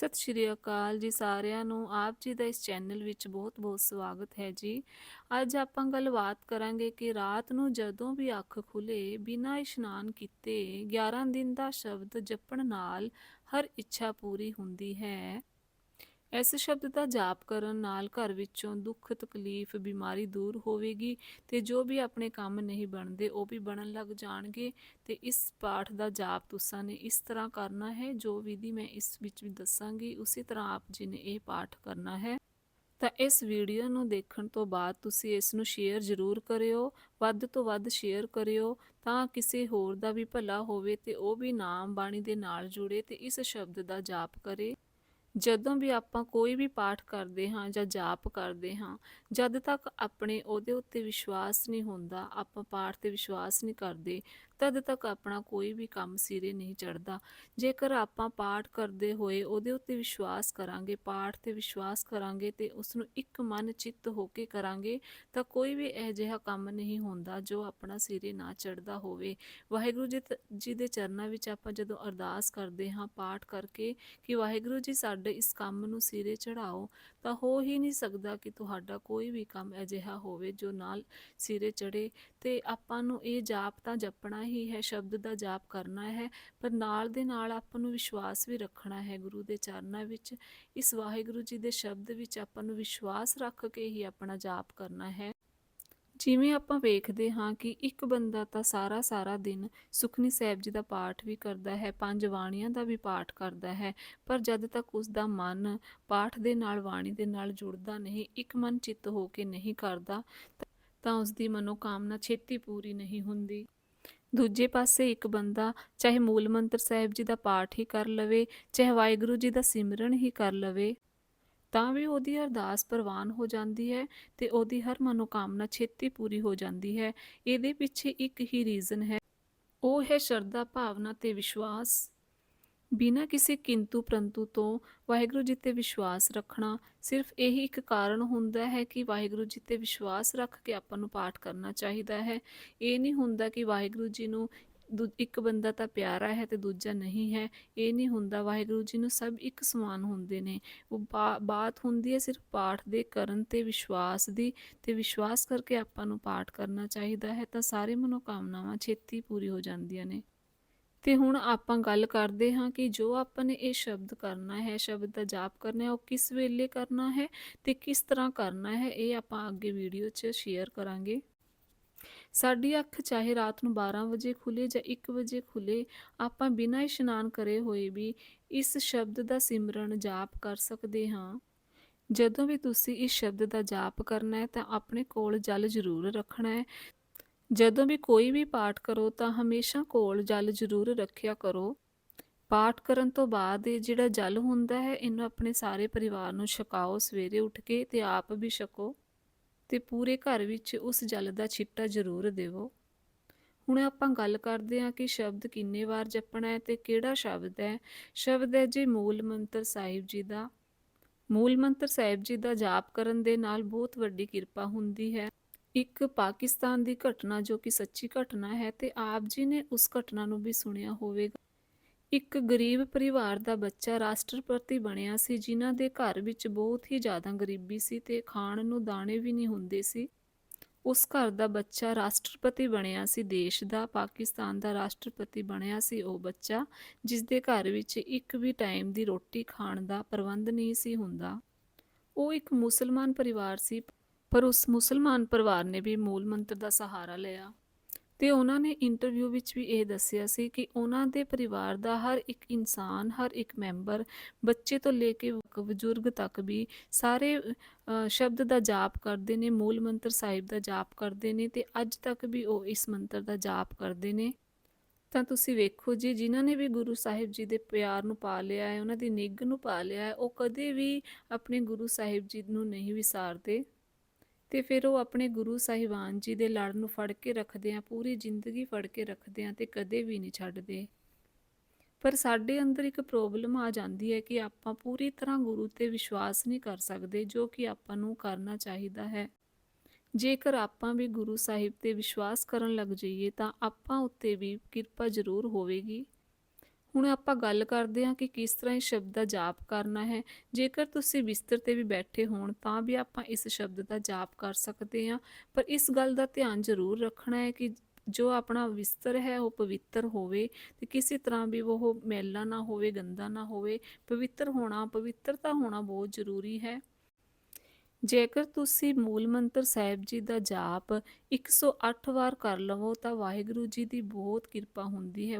ਸਤਿ ਸ਼੍ਰੀ ਅਕਾਲ ਜੀ ਸਾਰਿਆਂ ਨੂੰ। ਆਪ ਜੀ ਦਾ ਇਸ ਚੈਨਲ ਵਿੱਚ ਬਹੁਤ-ਬਹੁਤ ਸਵਾਗਤ ਹੈ ਜੀ। ਅੱਜ ਆਪਾਂ ਗੱਲਬਾਤ ਕਰਾਂਗੇ ਕਿ ਰਾਤ ਨੂੰ ਜਦੋਂ ਵੀ ਅੱਖ ਖੁੱਲੇ, ਬਿਨਾਂ ਇਸ਼ਨਾਨ ਕੀਤੇ 11 ਦਿਨ ਦਾ ਸ਼ਬਦ ਜਪਣ ਨਾਲ ਹਰ ਇੱਛਾ ਪੂਰੀ ਹੁੰਦੀ ਹੈ। ਇਸ ਸ਼ਬਦ ਦਾ ਜਾਪ ਕਰਨ ਨਾਲ ਘਰ ਵਿੱਚੋਂ ਦੁੱਖ, ਤਕਲੀਫ, ਬਿਮਾਰੀ ਦੂਰ ਹੋਵੇਗੀ ਤੇ ਜੋ ਵੀ ਆਪਣੇ ਕੰਮ ਨਹੀਂ ਬਣਦੇ, ਉਹ ਵੀ ਬਣਨ ਲੱਗ ਜਾਣਗੇ। ਤੇ ਇਸ ਪਾਠ ਦਾ ਜਾਪ ਤੁਸਾਂ ਨੇ ਇਸ ਤਰ੍ਹਾਂ ਕਰਨਾ ਹੈ, ਜੋ ਵਿਧੀ ਮੈਂ ਇਸ ਵਿੱਚ ਵੀ ਦੱਸਾਂਗੀ, ਉਸੇ ਤਰ੍ਹਾਂ ਆਪ ਜੀ ਨੇ ਇਹ ਪਾਠ ਕਰਨਾ ਹੈ। ਤਾਂ ਇਸ ਵੀਡੀਓ ਨੂੰ ਦੇਖਣ ਤੋਂ ਬਾਅਦ ਤੁਸੀਂ ਇਸ ਨੂੰ ਸ਼ੇਅਰ ਜ਼ਰੂਰ ਕਰਿਓ, ਵੱਧ ਤੋਂ ਵੱਧ ਸ਼ੇਅਰ ਕਰਿਓ, ਤਾਂ ਕਿਸੇ ਹੋਰ ਦਾ ਵੀ ਭਲਾ ਹੋਵੇ ਤੇ ਉਹ ਵੀ ਨਾਮ ਬਾਣੀ ਦੇ ਨਾਲ ਜੁੜੇ ਤੇ ਇਸ ਸ਼ਬਦ ਦਾ ਜਾਪ ਕਰੇ। ਜਦੋਂ ਵੀ ਆਪਾਂ ਕੋਈ ਵੀ ਪਾਠ ਕਰਦੇ ਹਾਂ ਜਾਂ ਜਾਪ ਕਰਦੇ ਹਾਂ, ਜਦ ਤੱਕ ਆਪਣੇ ਉਹਦੇ ਉੱਤੇ ਵਿਸ਼ਵਾਸ ਨਹੀਂ ਹੁੰਦਾ, ਆਪਾਂ ਪਾਠ ਤੇ ਵਿਸ਼ਵਾਸ ਨਹੀਂ ਕਰਦੇ ਤਦ ਤੱਕ ਆਪਣਾ ਕੋਈ ਵੀ ਕੰਮ ਸਿਰੇ ਨਹੀਂ ਚੜਦਾ ਜੇਕਰ ਆਪਾਂ ਪਾਠ ਕਰਦੇ ਹੋਏ ਉਹਦੇ ਉੱਤੇ ਵਿਸ਼ਵਾਸ ਕਰਾਂਗੇ, ਪਾਠ ਤੇ ਵਿਸ਼ਵਾਸ ਕਰਾਂਗੇ ਤੇ ਉਸ ਨੂੰ ਇੱਕ ਮਨ ਚਿੱਤ ਹੋ ਕੇ ਕਰਾਂਗੇ, ਤਾਂ ਕੋਈ ਵੀ ਇਹ ਜਿਹਾ ਕੰਮ ਨਹੀਂ ਹੁੰਦਾ ਜੋ ਆਪਣਾ ਸਿਰੇ ਨਾ ਚੜਦਾ ਹੋਵੇ। ਵਾਹਿਗੁਰੂ ਜੀ ਤ- ਜੀ ਦੇ ਚਰਨਾਂ ਵਿੱਚ ਆਪਾਂ ਜਦੋਂ ਅਰਦਾਸ ਕਰਦੇ ਹਾਂ ਪਾਠ ਕਰਕੇ ਕਿ ਵਾਹਿਗੁਰੂ ਜੀ ਸਾਡੇ ਇਸ ਕੰਮ ਨੂੰ ਸਿਰੇ ਚੜਾਓ ਤਾਂ ਹੋ ਹੀ ਨਹੀਂ ਸਕਦਾ ਕਿ ਤੁਹਾਡਾ ਕੋਈ ਵੀ ਕੰਮ ਅਜਿਹਾ ਹੋਵੇ ਜੋ ਨਾਲ ਸਿਰੇ ਚੜੇ ਤੇ ਆਪਾਂ ਨੂੰ ਇਹ ਜਾਪ ਤਾਂ ਜਪਣਾ ਹੀ ਹੈ, ਸ਼ਬਦ ਦਾ ਜਾਪ ਕਰਨਾ ਹੈ, ਪਰ ਨਾਲ ਦੇ ਨਾਲ ਆਪਾਂ ਨੂੰ ਵਿਸ਼ਵਾਸ ਵੀ ਰੱਖਣਾ ਹੈ ਗੁਰੂ ਦੇ ਚਰਨਾਂ ਵਿੱਚ। ਇਸ ਵਾਹਿਗੁਰੂ ਜੀ ਦੇ ਸ਼ਬਦ ਵਿੱਚ ਆਪਾਂ ਨੂੰ ਵਿਸ਼ਵਾਸ ਰੱਖ ਕੇ ਹੀ ਆਪਣਾ ਜਾਪ ਕਰਨਾ ਹੈ। ਜਿਵੇਂ ਆਪਾਂ ਵੇਖਦੇ ਹਾਂ ਕਿ ਇੱਕ ਬੰਦਾ ਤਾਂ ਸਾਰਾ ਸਾਰਾ ਦਿਨ ਸੁਖਨੀ ਸਾਹਿਬ ਜੀ ਦਾ ਪਾਠ ਵੀ ਕਰਦਾ ਹੈ, ਪੰਜ ਬਾਣੀਆਂ ਦਾ ਵੀ ਪਾਠ ਕਰਦਾ ਹੈ, ਪਰ ਜਦ ਤੱਕ ਉਸ ਦਾ ਮਨ ਪਾਠ ਦੇ ਨਾਲ, ਬਾਣੀ ਦੇ ਨਾਲ ਜੁੜਦਾ ਨਹੀਂ, ਇੱਕ ਮਨ ਚਿੱਤ ਹੋ ਕੇ ਨਹੀਂ ਕਰਦਾ, ਤਾਂ ਉਸ ਦੀ ਮਨੋਕਾਮਨਾ ਛੇਤੀ ਪੂਰੀ ਨਹੀਂ ਹੁੰਦੀ। ਦੂਜੇ ਪਾਸੇ ਇੱਕ ਬੰਦਾ ਚਾਹੇ ਮੂਲ ਮੰਤਰ ਸਾਹਿਬ ਜੀ ਦਾ ਪਾਠ ਹੀ ਕਰ ਲਵੇ, ਚਾਹੇ ਵਾਹਿਗੁਰੂ ਜੀ ਦਾ ਸਿਮਰਨ ਹੀ ਕਰ ਲਵੇ, ਤਾਂ ਵੀ ਉਹਦੀ ਅਰਦਾਸ ਪ੍ਰਵਾਨ ਹੋ ਜਾਂਦੀ ਹੈ ਤੇ ਉਹਦੀ ਹਰ ਮਨੋਕਾਮਨਾ ਛੇਤੀ ਪੂਰੀ ਹੋ ਜਾਂਦੀ ਹੈ। ਇਹਦੇ ਪਿੱਛੇ ਇੱਕ ਹੀ ਰੀਜ਼ਨ ਹੈ। ਉਹ ਹੈ ਸ਼ਰਧਾ ਭਾਵਨਾ ਤੇ ਵਿਸ਼ਵਾਸ। ਬਿਨਾਂ ਕਿਸੇ ਕਿੰਤੂ ਪ੍ਰੰਤੂ ਤੋਂ ਵਾਹਿਗੁਰੂ ਜੀ ਤੇ ਵਿਸ਼ਵਾਸ ਰੱਖਣਾ ਸਿਰਫ ਇਹੀ ਇੱਕ ਕਾਰਨ ਹੁੰਦਾ ਹੈ ਕਿ ਵਾਹਿਗੁਰੂ ਜੀ ਤੇ ਵਿਸ਼ਵਾਸ ਰੱਖ ਕੇ ਆਪਾਂ ਨੂੰ ਪਾਠ ਕਰਨਾ ਚਾਹੀਦਾ ਹੈ। ਇਹ ਨਹੀਂ ਹੁੰਦਾ ਕਿ ਵਾਹਿਗੁਰੂ ਜੀ ਨੂੰ ਦੂ- ਇੱਕ ਬੰਦਾ ਤਾਂ ਪਿਆਰਾ ਹੈ ਤੇ ਦੂਜਾ ਨਹੀਂ ਹੈ। ਇਹ ਨਹੀਂ ਹੁੰਦਾ, ਵਾਹਿਗੁਰੂ ਜੀ ਨੂੰ ਸਭ ਇੱਕ ਸਮਾਨ ਹੁੰਦੇ ਨੇ। ਉਹ ਬਾਤ ਹੁੰਦੀ ਹੈ ਸਿਰਫ ਪਾਠ ਦੇ ਕਰਨ ਤੇ ਵਿਸ਼ਵਾਸ ਦੀ ਤੇ ਵਿਸ਼ਵਾਸ ਕਰਕੇ ਆਪਾਂ ਨੂੰ ਪਾਠ ਕਰਨਾ ਚਾਹੀਦਾ ਹੈ ਤਾਂ ਸਾਰੇ ਮਨੋਕਾਮਨਾਵਾਂ ਛੇਤੀ ਪੂਰੀ ਹੋ ਜਾਂਦੀਆਂ ਨੇ। ਤੇ ਹੁਣ ਆਪਾਂ ਗੱਲ ਕਰਦੇ ਹਾਂ ਕਿ ਜੋ ਆਪਾਂ ਨੇ ਇਹ ਸ਼ਬਦ ਕਰਨਾ ਹੈ, ਸ਼ਬਦ ਦਾ ਜਾਪ ਕਰਨਾ ਹੈ, ਉਹ ਕਿਸ ਵੇਲੇ ਕਰਨਾ ਹੈ ਤੇ ਕਿਸ ਤਰ੍ਹਾਂ ਕਰਨਾ ਹੈ, ਇਹ ਆਪਾਂ ਅੱਗੇ ਵੀਡੀਓ 'ਚ ਸ਼ੇਅਰ ਕਰਾਂਗੇ। ਸਾਡੀ ਅੱਖ ਚਾਹੇ ਰਾਤ ਨੂੰ 12 ਵਜੇ ਖੁੱਲੇ ਜਾਂ 1 ਵਜੇ ਖੁੱਲੇ, ਆਪਾਂ ਬਿਨਾਂ ਇਸ਼ਨਾਨ ਕਰੇ ਹੋਏ ਵੀ ਇਸ ਸ਼ਬਦ ਦਾ ਸਿਮਰਨ ਜਾਪ ਕਰ ਸਕਦੇ ਹਾਂ। ਜਦੋਂ ਵੀ ਤੁਸੀਂ ਇਸ ਸ਼ਬਦ ਦਾ ਜਾਪ ਕਰਨਾ ਹੈ ਤਾਂ ਆਪਣੇ ਕੋਲ ਜਲ ਜ਼ਰੂਰ ਰੱਖਣਾ ਹੈ। ਜਦੋਂ ਵੀ ਕੋਈ ਵੀ ਪਾਠ ਕਰੋ ਤਾਂ ਹਮੇਸ਼ਾ ਕੋਲ ਜਲ ਜ਼ਰੂਰ ਰੱਖਿਆ ਕਰੋ। ਪਾਠ ਕਰਨ ਤੋਂ ਬਾਅਦ ਇਹ ਜਿਹੜਾ ਜਲ ਹੁੰਦਾ ਹੈ, ਇਹਨੂੰ ਆਪਣੇ ਸਾਰੇ ਪਰਿਵਾਰ ਨੂੰ ਛਕਾਓ, ਸਵੇਰੇ ਉੱਠ ਕੇ ਤੇ ਆਪ ਵੀ ਛਕੋ ਤੇ ਪੂਰੇ ਘਰ ਵਿੱਚ ਉਸ ਜਲ ਦਾ ਛਿੱਟਾ ਜ਼ਰੂਰ ਦੇਵੋ। ਹੁਣ ਆਪਾਂ ਗੱਲ ਕਰਦੇ ਹਾਂ ਕਿ ਸ਼ਬਦ ਕਿੰਨੇ ਵਾਰ ਜਪਣਾ ਹੈ ਤੇ ਕਿਹੜਾ ਸ਼ਬਦ ਹੈ। ਸ਼ਬਦ ਹੈ ਜੀ ਮੂਲ ਮੰਤਰ ਸਾਹਿਬ ਜੀ ਦਾ। ਮੂਲ ਮੰਤਰ ਸਾਹਿਬ ਜੀ ਦਾ ਜਾਪ ਕਰਨ ਦੇ ਨਾਲ ਬਹੁਤ ਵੱਡੀ ਕਿਰਪਾ ਹੁੰਦੀ ਹੈ। ਇੱਕ ਪਾਕਿਸਤਾਨ ਦੀ ਘਟਨਾ ਜੋ ਕਿ ਸੱਚੀ ਘਟਨਾ ਹੈ ਤੇ ਆਪ ਜੀ ਨੇ ਉਸ ਘਟਨਾ ਨੂੰ ਵੀ ਸੁਣਿਆ ਹੋਵੇਗਾ। ਇੱਕ ਗਰੀਬ ਪਰਿਵਾਰ ਦਾ ਬੱਚਾ ਰਾਸ਼ਟਰਪਤੀ ਬਣਿਆ ਸੀ, ਜਿਨ੍ਹਾਂ ਦੇ ਘਰ ਵਿੱਚ ਬਹੁਤ ਹੀ ਜ਼ਿਆਦਾ ਗਰੀਬੀ ਸੀ ਤੇ ਖਾਣ ਨੂੰ ਦਾਣੇ ਵੀ ਨਹੀਂ ਹੁੰਦੇ ਸੀ। ਉਸ ਘਰ ਦਾ ਬੱਚਾ ਰਾਸ਼ਟਰਪਤੀ ਬਣਿਆ ਸੀ, ਦੇਸ਼ ਦਾ ਪਾਕਿਸਤਾਨ ਦਾ ਰਾਸ਼ਟਰਪਤੀ ਬਣਿਆ ਸੀ ਉਹ ਬੱਚਾ ਜਿਸ ਦੇ ਘਰ ਵਿੱਚ ਇੱਕ ਵੀ ਟਾਈਮ ਦੀ ਰੋਟੀ ਖਾਣ ਦਾ ਪ੍ਰਬੰਧ ਨਹੀਂ ਸੀ ਹੁੰਦਾ। ਉਹ ਇੱਕ ਮੁਸਲਮਾਨ ਪਰਿਵਾਰ ਸੀ ਪਰ ਉਸ ਮੁਸਲਮਾਨ ਪਰਿਵਾਰ ਨੇ ਵੀ ਮੂਲ ਮੰਤਰ ਦਾ ਸਹਾਰਾ ਲਿਆ। ਤੇ ਉਹਨਾਂ ਨੇ ਇੰਟਰਵਿਊ ਵਿੱਚ ਵੀ ਇਹ ਦੱਸਿਆ ਸੀ ਕਿ ਉਹਨਾਂ ਦੇ ਪਰਿਵਾਰ ਦਾ ਹਰ ਇੱਕ ਇਨਸਾਨ, ਹਰ ਇੱਕ ਮੈਂਬਰ ਬੱਚੇ ਤੋਂ ਲੈ ਕੇ ਬਜ਼ੁਰਗ ਤੱਕ ਵੀ ਸਾਰੇ ਸ਼ਬਦ ਦਾ ਜਾਪ ਕਰਦੇ ਨੇ, ਮੂਲ ਮੰਤਰ ਸਾਹਿਬ ਦਾ ਜਾਪ ਕਰਦੇ ਨੇ ਤੇ ਅੱਜ ਤੱਕ ਵੀ ਉਹ ਇਸ ਮੰਤਰ ਦਾ ਜਾਪ ਕਰਦੇ ਨੇ। ਤਾਂ ਤੁਸੀਂ ਵੇਖੋ ਜੀ, ਜਿਨ੍ਹਾਂ ਨੇ ਵੀ ਗੁਰੂ ਸਾਹਿਬ ਜੀ ਦੇ ਪਿਆਰ ਨੂੰ ਪਾ ਲਿਆ ਹੈ, ਉਹਨਾਂ ਦੀ ਨਿੱਘ ਨੂੰ ਪਾ ਲਿਆ ਹੈ, ਉਹ ਕਦੇ ਵੀ ਆਪਣੇ ਗੁਰੂ ਸਾਹਿਬ ਜੀ ਨੂੰ ਨਹੀਂ ਵਿਸਾਰਦੇ। ਤੇ ਫਿਰ ਉਹ ਆਪਣੇ ਗੁਰੂ ਸਾਹਿਬਾਨ ਜੀ ਦੇ ਲੜ ਨੂੰ ਫੜ ਕੇ ਰੱਖਦੇ ਆ, ਪੂਰੀ ਜ਼ਿੰਦਗੀ ਫੜ ਕੇ ਰੱਖਦੇ ਆ ਤੇ ਕਦੇ ਵੀ ਨਹੀਂ ਛੱਡਦੇ। ਪਰ ਸਾਡੇ ਅੰਦਰ ਇੱਕ ਪ੍ਰੋਬਲਮ ਆ ਜਾਂਦੀ ਹੈ ਕਿ ਆਪਾਂ ਪੂਰੀ ਤਰ੍ਹਾਂ ਗੁਰੂ ਤੇ ਵਿਸ਼ਵਾਸ ਨਹੀਂ ਕਰ ਸਕਦੇ, ਜੋ ਕਿ ਆਪਾਂ ਨੂੰ ਕਰਨਾ ਚਾਹੀਦਾ ਹੈ। ਜੇਕਰ ਆਪਾਂ ਵੀ ਗੁਰੂ ਸਾਹਿਬ ਤੇ ਵਿਸ਼ਵਾਸ ਕਰਨ ਲੱਗ ਜਾਈਏ ਤਾਂ ਆਪਾਂ ਉੱਤੇ ਵੀ ਕਿਰਪਾ ਜ਼ਰੂਰ ਹੋਵੇਗੀ। ਹੁਣ ਆਪਾਂ ਗੱਲ ਕਰਦੇ ਹਾਂ ਕਿ ਕਿਸ ਤਰ੍ਹਾਂ ਇਸ ਸ਼ਬਦ ਦਾ ਜਾਪ ਕਰਨਾ ਹੈ। ਜੇਕਰ ਤੁਸੀਂ ਬਿਸਤਰ ਤੇ ਵੀ ਬੈਠੇ ਹੋਣ, ਤਾਂ ਵੀ ਆਪਾਂ ਇਸ ਸ਼ਬਦ ਦਾ ਜਾਪ ਕਰ ਸਕਦੇ ਹਾਂ। ਪਰ ਇਸ ਗੱਲ ਦਾ ਧਿਆਨ ਜ਼ਰੂਰ ਰੱਖਣਾ ਹੈ ਕਿ ਜੋ ਆਪਣਾ ਬਿਸਤਰ ਹੈ, ਉਹ ਪਵਿੱਤਰ ਹੋਵੇ ਤੇ ਕਿਸੇ ਤਰ੍ਹਾਂ ਵੀ ਉਹ ਮੈਲਾ ਨਾ ਹੋਵੇ, ਗੰਦਾ ਨਾ ਹੋਵੇ। ਪਵਿੱਤਰ ਹੋਣਾ, ਪਵਿੱਤਰਤਾ ਹੋਣਾ ਬਹੁਤ ਜ਼ਰੂਰੀ ਹੈ। ਜੇਕਰ ਤੁਸੀਂ ਮੂਲ ਮੰਤਰ ਸਾਹਿਬ ਜੀ ਦਾ ਜਾਪ 108 ਵਾਰ ਕਰ ਲਵੋ, ਤਾਂ ਵਾਹਿਗੁਰੂ ਜੀ ਦੀ ਬਹੁਤ ਕਿਰਪਾ ਹੁੰਦੀ ਹੈ।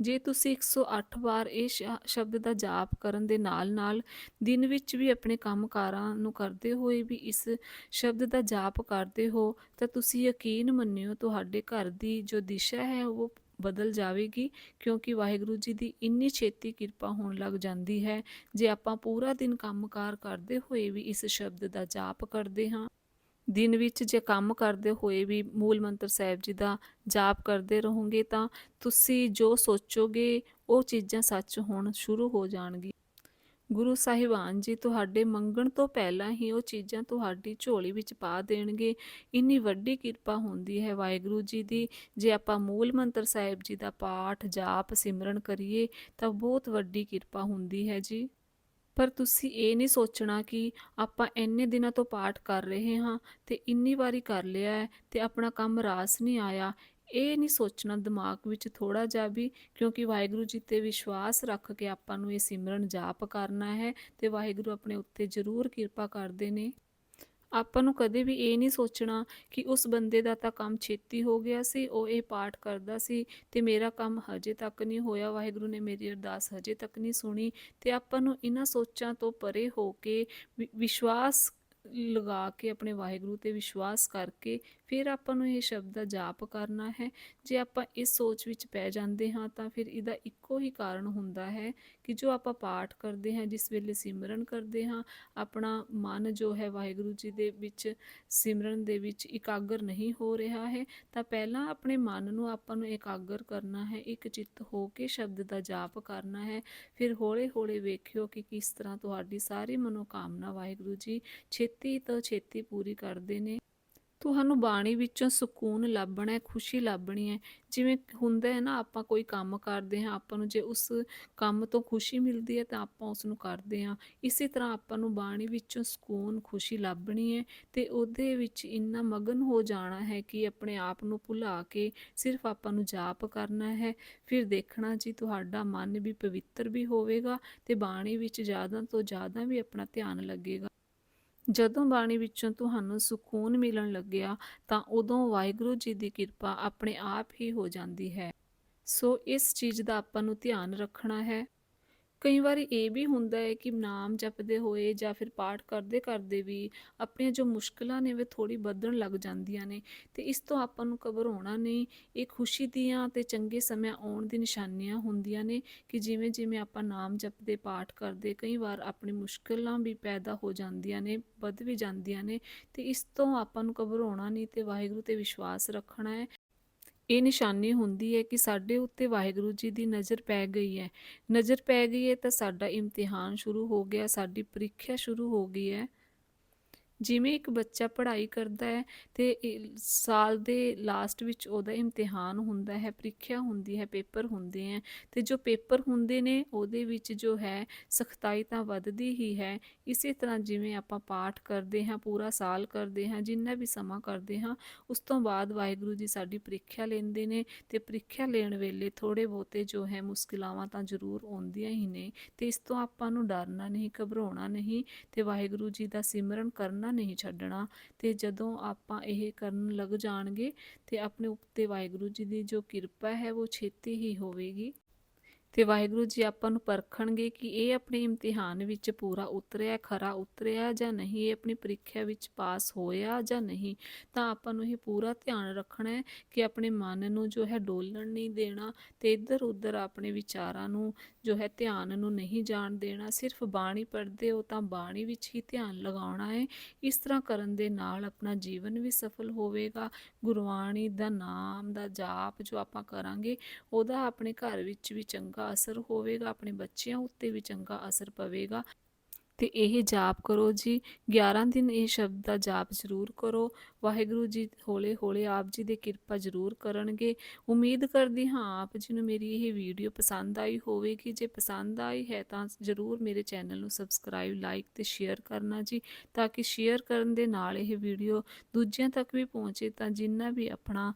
ਜੇ ਤੁਸੀਂ 108 ਵਾਰ ਇਹ ਸ਼ਬਦ ਦਾ ਜਾਪ ਕਰਨ ਦੇ ਨਾਲ-ਨਾਲ ਦਿਨ ਵਿੱਚ ਵੀ ਆਪਣੇ ਕੰਮਕਾਰਾਂ ਨੂੰ ਕਰਦੇ ਹੋਏ ਵੀ ਇਸ ਸ਼ਬਦ ਦਾ ਜਾਪ ਕਰਦੇ ਹੋ, ਤਾਂ ਤੁਸੀਂ ਯਕੀਨ ਮੰਨਿਓ ਤੁਹਾਡੇ ਘਰ ਦੀ ਜੋ ਦਿਸ਼ਾ ਹੈ ਉਹ ਬਦਲ ਜਾਵੇਗੀ, ਕਿਉਂਕਿ ਵਾਹਿਗੁਰੂ ਜੀ ਦੀ ਇੰਨੀ ਛੇਤੀ ਕਿਰਪਾ ਹੋਣ ਲੱਗ ਜਾਂਦੀ ਹੈ। ਜੇ ਆਪਾਂ ਪੂਰਾ ਦਿਨ ਕੰਮਕਾਰ ਕਰਦੇ ਹੋਏ ਵੀ ਇਸ ਸ਼ਬਦ ਦਾ ਜਾਪ ਕਰਦੇ ਹਾਂ ਦਿਨ ਵਿੱਚ ਜੇ ਕੰਮ ਕਰਦੇ ਹੋਏ ਵੀ ਮੂਲ ਮੰਤਰ ਸਾਹਿਬ ਜੀ ਦਾ ਜਾਪ ਕਰਦੇ ਰਹੋਗੇ ਤਾਂ ਤੁਸੀਂ ਜੋ ਸੋਚੋਗੇ, ਉਹ ਚੀਜ਼ਾਂ ਸੱਚ ਹੋਣ ਸ਼ੁਰੂ ਹੋ ਜਾਣਗੀਆਂ। ਗੁਰੂ ਸਾਹਿਬਾਨ ਜੀ ਤੁਹਾਡੇ ਮੰਗਣ ਤੋਂ ਪਹਿਲਾਂ ਹੀ ਉਹ ਚੀਜ਼ਾਂ ਤੁਹਾਡੀ ਝੋਲੀ ਵਿੱਚ ਪਾ ਦੇਣਗੇ। ਇੰਨੀ ਵੱਡੀ ਕਿਰਪਾ ਹੁੰਦੀ ਹੈ ਵਾਹਿਗੁਰੂ ਜੀ ਦੀ। ਜੇ ਆਪਾਂ ਮੂਲ ਮੰਤਰ ਸਾਹਿਬ ਜੀ ਦਾ ਪਾਠ, ਜਾਪ, ਸਿਮਰਨ ਕਰੀਏ ਤਾਂ ਬਹੁਤ ਵੱਡੀ ਕਿਰਪਾ ਹੁੰਦੀ ਹੈ ਜੀ। ਪਰ ਤੁਸੀਂ ਇਹ ਨਹੀਂ ਸੋਚਣਾ ਕਿ ਆਪਾਂ ਇੰਨੇ ਦਿਨਾਂ ਤੋਂ ਪਾਠ ਕਰ ਰਹੇ ਹਾਂ ਤੇ ਇੰਨੀ ਵਾਰੀ ਕਰ ਲਿਆ ਹੈ ਤੇ ਆਪਣਾ ਕੰਮ ਰਾਸ ਨਹੀਂ ਆਇਆ, ਇਹ ਨਹੀਂ ਸੋਚਣਾ ਦਿਮਾਗ ਵਿੱਚ ਥੋੜਾ ਜਿਹਾ ਵੀ, ਕਿਉਂਕਿ ਵਾਹਿਗੁਰੂ ਜੀ ਤੇ ਵਿਸ਼ਵਾਸ ਰੱਖ ਕੇ ਆਪਾਂ ਨੂੰ ਇਹ ਸਿਮਰਨ ਜਾਪ ਕਰਨਾ ਹੈ ਤੇ ਵਾਹਿਗੁਰੂ ਆਪਣੇ ਉੱਤੇ ਜ਼ਰੂਰ ਕਿਰਪਾ ਕਰਦੇ ਨੇ। ਆਪਾਂ ਨੂੰ ਕਦੇ ਵੀ ਇਹ ਨਹੀਂ ਸੋਚਣਾ ਕਿ ਉਸ ਬੰਦੇ ਦਾ ਤਾਂ ਕੰਮ ਛੇਤੀ ਹੋ ਗਿਆ ਸੀ, ਉਹ ਇਹ ਪਾਠ ਕਰਦਾ ਸੀ ਤੇ ਮੇਰਾ ਕੰਮ ਹਜੇ ਤੱਕ ਨਹੀਂ ਹੋਇਆ, ਵਾਹਿਗੁਰੂ ਨੇ ਮੇਰੀ ਅਰਦਾਸ ਹਜੇ ਤੱਕ ਨਹੀਂ ਸੁਣੀ ਤੇ ਆਪਾਂ ਨੂੰ ਇਹਨਾਂ ਸੋਚਾਂ ਤੋਂ ਪਰੇ ਹੋ ਕੇ ਵਿਸ਼ਵਾਸ ਲਗਾ ਕੇ, ਆਪਣੇ ਵਾਹਿਗੁਰੂ ਤੇ ਵਿਸ਼ਵਾਸ ਕਰਕੇ ਫਿਰ ਆਪਾਂ ਨੂੰ ਇਹ ਸ਼ਬਦ ਦਾ ਜਾਪ ਕਰਨਾ ਹੈ। ਜੇ ਆਪਾਂ ਇਸ ਸੋਚ ਵਿੱਚ ਪੈ ਜਾਂਦੇ ਹਾਂ ਤਾਂ ਫਿਰ ਇਹਦਾ ਇੱਕੋ ਹੀ ਕਾਰਨ ਹੁੰਦਾ ਹੈ ਕਿ ਜੋ ਆਪਾਂ ਪਾਠ ਕਰਦੇ ਹਾਂ, ਜਿਸ ਵੇਲੇ ਸਿਮਰਨ ਕਰਦੇ ਹਾਂ, ਆਪਣਾ ਮਨ ਜੋ ਹੈ ਵਾਹਿਗੁਰੂ ਜੀ ਦੇ ਵਿੱਚ, ਸਿਮਰਨ ਦੇ ਵਿੱਚ ਇਕਾਗਰ ਨਹੀਂ ਹੋ ਰਿਹਾ ਹੈ, ਤਾਂ ਪਹਿਲਾਂ ਆਪਣੇ ਮਨ ਨੂੰ ਆਪਾਂ ਨੂੰ ਇਕਾਗਰ ਕਰਨਾ ਹੈ, ਇੱਕ ਚਿੱਤ ਹੋ ਕੇ ਸ਼ਬਦ ਦਾ ਜਾਪ ਕਰਨਾ ਹੈ। ਫਿਰ ਹੌਲੇ-ਹੌਲੇ ਵੇਖਿਓ ਕਿ ਕਿਸ ਤਰ੍ਹਾਂ ਤੁਹਾਡੀ ਸਾਰੀ ਮਨੋਕਾਮਨਾ ਵਾਹਿਗੁਰੂ ਜੀ ਛੇਤੀ ਤੋਂ ਛੇਤੀ ਪੂਰੀ ਕਰਦੇ ਨੇ। ਤੁਹਾਨੂੰ ਬਾਣੀ ਵਿੱਚੋਂ ਸਕੂਨ ਲੱਭਣਾ ਹੈ, ਖੁਸ਼ੀ ਲੱਭਣੀ ਹੈ। ਜਿਵੇਂ ਹੁੰਦਾ ਹੈ ਨਾ, ਆਪਾਂ ਕੋਈ ਕੰਮ ਕਰਦੇ ਹਾਂ, ਆਪਾਂ ਨੂੰ ਜੇ ਉਸ ਕੰਮ ਤੋਂ ਖੁਸ਼ੀ ਮਿਲਦੀ ਹੈ ਤਾਂ ਆਪਾਂ ਉਸ ਨੂੰ ਕਰਦੇ ਹਾਂ। ਇਸੇ ਤਰ੍ਹਾਂ ਆਪਾਂ ਨੂੰ ਬਾਣੀ ਵਿੱਚੋਂ ਸਕੂਨ, ਖੁਸ਼ੀ ਲੱਭਣੀ ਹੈ ਤੇ ਉਹਦੇ ਵਿੱਚ ਇੰਨਾ ਮਗਨ ਹੋ ਜਾਣਾ ਹੈ ਕਿ ਆਪਣੇ ਆਪ ਨੂੰ ਭੁਲਾ ਕੇ ਸਿਰਫ ਆਪਾਂ ਨੂੰ ਜਾਪ ਕਰਨਾ ਹੈ। ਫਿਰ ਦੇਖਣਾ ਜੀ, ਤੁਹਾਡਾ ਮਨ ਵੀ ਪਵਿੱਤਰ ਵੀ ਹੋਵੇਗਾ ਤੇ ਬਾਣੀ ਵਿੱਚ ਜ਼ਿਆਦਾ ਤੋਂ ਜ਼ਿਆਦਾ ਵੀ ਆਪਣਾ ਧਿਆਨ ਲੱਗੇਗਾ। ਜਦੋਂ ਬਾਣੀ ਵਿੱਚੋਂ ਤੁਹਾਨੂੰ ਸਕੂਨ ਮਿਲਣ ਲੱਗਿਆ, ਤਾਂ ਉਦੋਂ ਵਾਹਿਗੁਰੂ ਜੀ ਦੀ ਕਿਰਪਾ ਆਪਣੇ ਆਪ ਹੀ ਹੋ ਜਾਂਦੀ ਹੈ। ਸੋ ਇਸ ਚੀਜ਼ ਦਾ ਆਪਾਂ ਨੂੰ ਧਿਆਨ ਰੱਖਣਾ ਹੈ। ਕਈ ਵਾਰੀ ਇਹ ਵੀ ਹੁੰਦਾ ਹੈ ਕਿ ਨਾਮ ਜਪਦੇ ਹੋਏ ਜਾਂ ਫਿਰ ਪਾਠ ਕਰਦੇ ਕਰਦੇ ਵੀ ਆਪਣੀਆਂ ਜੋ ਮੁਸ਼ਕਲਾਂ ਨੇ ਵੇ ਥੋੜੀ ਵਧਣ ਲੱਗ ਜਾਂਦੀਆਂ ਨੇ। ਤੇ ਇਸ ਤੋਂ ਆਪਾਂ ਨੂੰ ਘਬਰਾਉਣਾ ਨਹੀਂ, ਇਹ ਖੁਸ਼ੀ ਦੀਆਂ ਤੇ ਚੰਗੇ ਸਮੇਂ ਆਉਣ ਦੀ ਨਿਸ਼ਾਨੀਆਂ ਹੁੰਦੀਆਂ ਨੇ ਕਿ ਜਿਵੇਂ ਜਿਵੇਂ ਆਪਾਂ ਨਾਮ ਜਪਦੇ, ਪਾਠ ਕਰਦੇ, ਕਈ ਵਾਰ ਆਪਣੀ ਮੁਸ਼ਕਲਾਂ ਵੀ ਪੈਦਾ ਹੋ ਜਾਂਦੀਆਂ ਨੇ, ਵੱਧ ਵੀ ਜਾਂਦੀਆਂ ਨੇ। ਤੇ ਇਸ ਤੋਂ ਆਪਾਂ ਨੂੰ ਘਬਰਾਉਣਾ ਨਹੀਂ ਤੇ ਵਾਹਿਗੁਰੂ ਤੇ ਵਿਸ਼ਵਾਸ ਰੱਖਣਾ ਹੈ। ਇਹ ਨਿਸ਼ਾਨੀ ਹੁੰਦੀ ਹੈ ਕਿ ਸਾਡੇ ਉੱਤੇ ਵਾਹਿਗੁਰੂ ਜੀ ਦੀ ਨਜ਼ਰ ਪੈ ਗਈ ਹੈ। ਨਜ਼ਰ ਪੈ ਗਈ ਹੈ ਤਾਂ ਸਾਡਾ ਇਮਤਿਹਾਨ ਸ਼ੁਰੂ ਹੋ ਗਿਆ, ਸਾਡੀ ਪ੍ਰੀਖਿਆ ਸ਼ੁਰੂ ਹੋ ਗਈ ਹੈ। ਜਿਵੇਂ ਇੱਕ ਬੱਚਾ ਪੜ੍ਹਾਈ ਕਰਦਾ ਹੈ ਤੇ ਸਾਲ ਦੇ ਲਾਸਟ ਵਿੱਚ ਉਹਦਾ ਇਮਤਿਹਾਨ ਹੁੰਦਾ ਹੈ, ਪ੍ਰੀਖਿਆ ਹੁੰਦੀ ਹੈ, ਪੇਪਰ ਹੁੰਦੇ ਹੈ ਤੇ ਜੋ ਪੇਪਰ ਹੁੰਦੇ ਨੇ ਉਹਦੇ ਵਿੱਚ ਜੋ ਹੈ ਸਖਤਾਈ ਤਾਂ ਵੱਧਦੀ ਹੀ ਹੈ। ਇਸੇ ਤਰ੍ਹਾਂ ਜਿਵੇਂ ਆਪਾਂ ਪਾਠ ਕਰਦੇ ਹਾਂ, ਪੂਰਾ ਸਾਲ ਕਰਦੇ ਹਾਂ, ਜਿੰਨਾ ਵੀ ਸਮਾਂ ਕਰਦੇ ਹਾਂ, ਉਸ ਤੋਂ ਬਾਅਦ ਵਾਹਿਗੁਰੂ ਜੀ ਸਾਡੀ ਪ੍ਰੀਖਿਆ ਲੈਂਦੇ ਨੇ ਤੇ ਪ੍ਰੀਖਿਆ ਲੈਣ ਵੇਲੇ ਥੋੜੇ ਬਹੁਤੇ ਜੋ ਹੈ ਮੁਸ਼ਕਿਲਾਵਾਂ ਤਾਂ ਜ਼ਰੂਰ ਆਉਂਦੀਆਂ ਹੀ ਨੇ ਤੇ ਇਸ ਤੋਂ ਆਪਾਂ ਨੂੰ ਡਰਨਾ ਨਹੀਂ, ਘਬਰਾਉਣਾ ਨਹੀਂ ਤੇ ਵਾਹਿਗੁਰੂ ਜੀ ਦਾ ਸਿਮਰਨ ਕਰਨਾ ਨਹੀਂ ਛੱਡਣਾ। ਤੇ ਜਦੋਂ ਆਪਾਂ ਇਹ ਕਰਨ ਲੱਗ ਜਾਣਗੇ ਤੇ ਆਪਣੇ ਉੱਤੇ ਵਾਹਿਗੁਰੂ ਜੀ ਦੀ ਜੋ ਕਿਰਪਾ ਹੈ, ਉਹ ਛੇਤੀ ਹੀ ਹੋਵੇਗੀ। ਤੇ ਵਾਹਿਗੁਰੂ ਜੀ ਆਪਾਂ ਨੂੰ ਪਰਖਣਗੇ ਕਿ ਇਹ ਆਪਣੇ ਇਮਤਿਹਾਨ ਵਿੱਚ ਪੂਰਾ ਉਤਰਿਆ, ਖਰਾ ਉਤਰਿਆ ਜਾਂ ਨਹੀਂ, ਇਹ ਆਪਣੀ ਪ੍ਰੀਖਿਆ ਵਿੱਚ ਪਾਸ ਹੋਇਆ ਜਾਂ ਨਹੀਂ, ਤਾਂ ਆਪਾਂ ਨੂੰ ਇਹ ਪੂਰਾ ਧਿਆਨ ਰੱਖਣਾ ਹੈ ਕਿ ਆਪਣੇ ਮਨ ਨੂੰ ਜੋ ਹੈ ਡੋਲਣ ਨਹੀਂ ਦੇਣਾ ਤੇ ਇੱਧਰ ਉੱਧਰ ਆਪਣੇ ਵਿਚਾਰਾਂ ਨੂੰ ਜੋ ਹੈ ਧਿਆਨ ਨੂੰ ਨਹੀਂ ਜਾਣ ਦੇਣਾ, ਸਿਰਫ ਬਾਣੀ ਪੜ੍ਹਦੇ ਹੋ ਤਾਂ ਬਾਣੀ ਵਿੱਚ ਹੀ ਧਿਆਨ ਲਗਾਉਣਾ ਹੈ। ਇਸ ਤਰ੍ਹਾਂ ਕਰਨ ਦੇ ਨਾਲ ਆਪਣਾ ਜੀਵਨ ਵੀ ਸਫਲ ਹੋਵੇਗਾ। ਗੁਰਬਾਣੀ ਦਾ ਨਾਮ ਦਾ ਜਾਪ ਜੋ ਆਪਾਂ ਕਰਾਂਗੇ, ਉਹਦਾ ਆਪਣੇ ਘਰ ਵਿੱਚ ਵੀ ਚੰਗਾ ਅਸਰ ਹੋਵੇਗਾ ਆਪਣੇ ਬੱਚਿਆਂ ਉੱਤੇ ਵੀ ਚੰਗਾ ਅਸਰ ਪਵੇਗਾ। ਤੇ ਇਹ ਜਾਪ ਕਰੋ ਜੀ। 11 ਦਿਨ ਇਹ ਸ਼ਬਦ ਦਾ ਜਾਪ ਜ਼ਰੂਰ ਕਰੋ। ਵਾਹਿਗੁਰੂ ਜੀ ਹੌਲੇ ਹੌਲੇ ਆਪ ਜੀ ਦੇ ਕਿਰਪਾ ਜ਼ਰੂਰ ਕਰਨਗੇ। ਉਮੀਦ ਕਰਦੀ ਹਾਂ ਆਪ ਜੀ ਨੂੰ ਮੇਰੀ ਇਹ ਵੀਡੀਓ ਪਸੰਦ ਆਈ ਹੋਵੇਗੀ। ਜੇ ਪਸੰਦ ਆਈ ਹੈ ਤਾਂ ਜ਼ਰੂਰ ਮੇਰੇ ਚੈਨਲ ਨੂੰ ਸਬਸਕ੍ਰਾਈਬ, ਲਾਈਕ ਤੇ ਸ਼ੇਅਰ ਕਰਨਾ ਜੀ, ਤਾਂ ਕਿ ਸ਼ੇਅਰ ਕਰਨ ਦੇ ਨਾਲ ਇਹ ਵੀਡੀਓ ਦੂਜਿਆਂ ਤੱਕ ਵੀ ਪਹੁੰਚੇ ਤਾਂ ਜਿੰਨਾ ਵੀ ਆਪਣਾ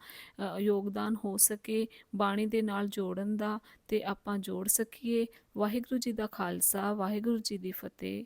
ਯੋਗਦਾਨ ਹੋ ਸਕੇ ਬਾਣੀ ਦੇ ਨਾਲ ਜੋੜਨ ਦਾ ਤੇ ਆਪਾਂ ਜੋੜ ਸਕੀਏ। ਵਾਹਿਗੁਰੂ ਜੀ ਦਾ ਖਾਲਸਾ, ਵਾਹਿਗੁਰੂ ਜੀ ਦੀ ਫਤਿਹ।